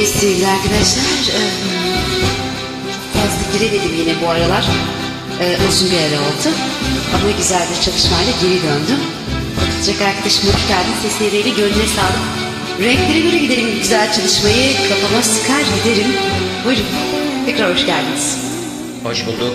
Evet sevgili arkadaşlar. e, fazla giremedim yine bu aralar. E, Uzun bir ara oldu. Ama güzel bir çalışmayla geri döndüm. Katılacak arkadaşım hoş geldin. Sesleri gönlüne sağlık. Renklere göre gidelim güzel çalışmayı. Kafama sıkar giderim. Buyurun. Tekrar hoş geldiniz. Hoş bulduk.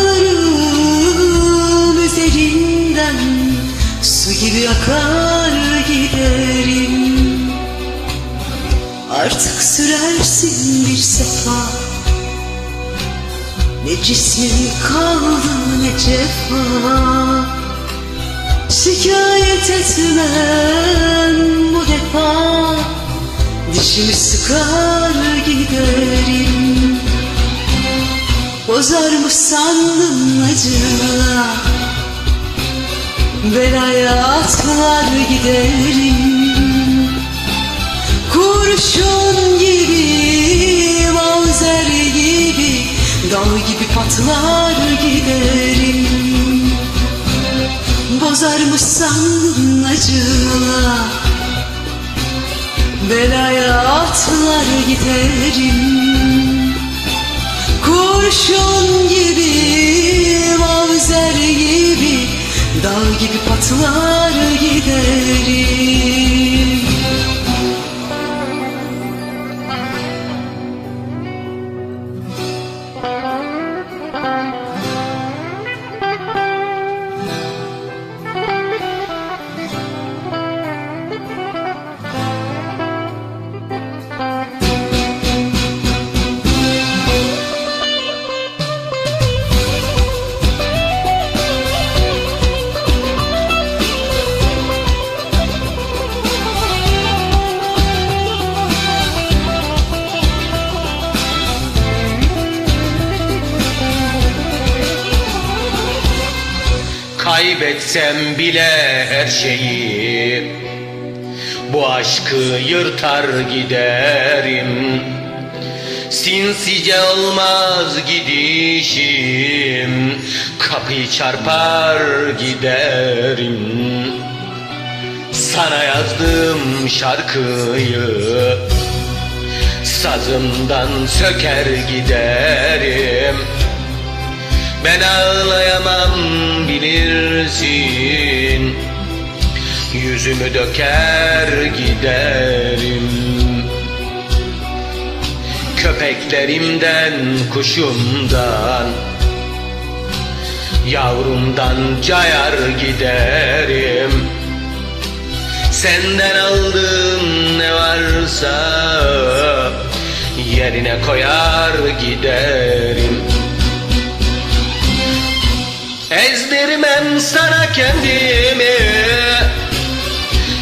üzerinden Su gibi akar giderim. Artık sürersin bir sefa. Ne cismin kaldı ne cefa. Şikayet etmem bu defa. Dişimi sıkar giderim. Bozar mı sandın acıla Belaya atlar giderim. Kurşun gibi Mavzer gibi Dağ gibi patlar giderim. Bozar mı sandın acıla? Belaya atlar giderim. Kurşun gibi patlar Kaybetsem bile her şeyi Bu aşkı yırtar giderim. Sinsice olmaz gidişim Kapıyı çarpar giderim. Sana yazdığım şarkıyı Sazımdan söker giderim. Ben ağlayamam bilirsin Yüzümü döker giderim. Köpeklerimden, kuşumdan Yavrumdan cayar giderim. Senden aldığım ne varsa Yerine koyar giderim Ezdirmem sana kendimi.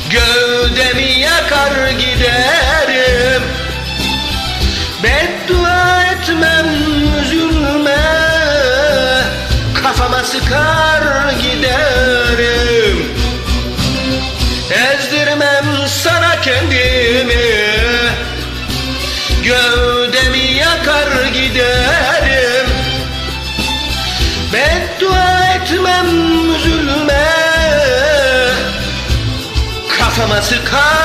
Gövdemi yakar giderim. Beddua etmem üzülme. Kafama sıkar etmem üzülme Kafama sıkar